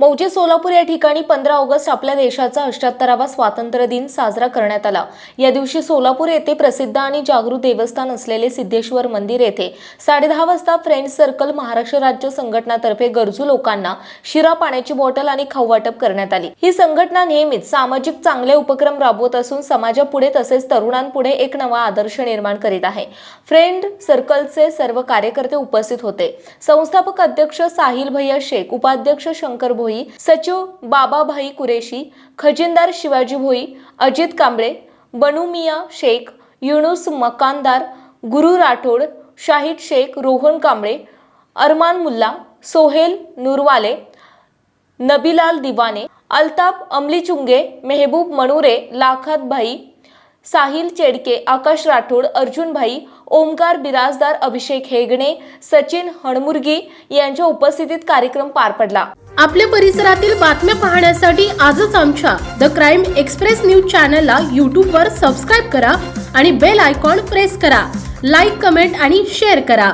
मौजे सोलापूर या ठिकाणी पंधरा ऑगस्ट आपल्या देशाचा अष्ट्याहत्तरावा स्वातंत्र्य दिन साजरा करण्यात आला. या दिवशी सोलापूर येथे प्रसिद्ध आणि जागृत देवस्थान असलेले सिद्धेश्वर मंदिर येथे साडेदहा वाजता फ्रेंड सर्कल महाराष्ट्र राज्य संघटनातर्फे गरजू लोकांना शिरा पाण्याची बॉटल आणि खाऊ वाटप करण्यात आली. ही संघटना नेहमीच सामाजिक चांगले उपक्रम राबवत असून समाजापुढे तसेच तरुणांपुढे एक नवा आदर्श निर्माण करीत आहे. फ्रेंड सर्कलचे सर्व कार्यकर्ते उपस्थित होते. संस्थापक अध्यक्ष साहिल भैया शेख उपाध्यक्ष शंकर भोई सचिव बाबाभाई कुरेशी खजिनदार शिवाजी भोई अजित कांबळे बनुमिया शेख युनुस मकानदार गुरु राठोड शाहिद शेख रोहन कांबळे अरमान मुल्ला सोहेल नूरवाले नबीलाल दिवाने अल्ताफ अमलीचुंगे मेहबूब मनुरे लाखात भाई साहिल चेडके आकाश राठोड अर्जुनभाई ओमकार बिराजदार अभिषेक हेगणे सचिन हणमुर्गी यांच्या उपस्थितीत कार्यक्रम पार पडला. आपल्या परिसरातील बातम्या पाहण्यासाठी आजच आमच्या द क्राईम एक्सप्रेस न्यूज चॅनलला यूट्यूबवर सबस्क्राईब करा आणि बेल आयकॉन प्रेस करा. लाईक कमेंट आणि शेअर करा.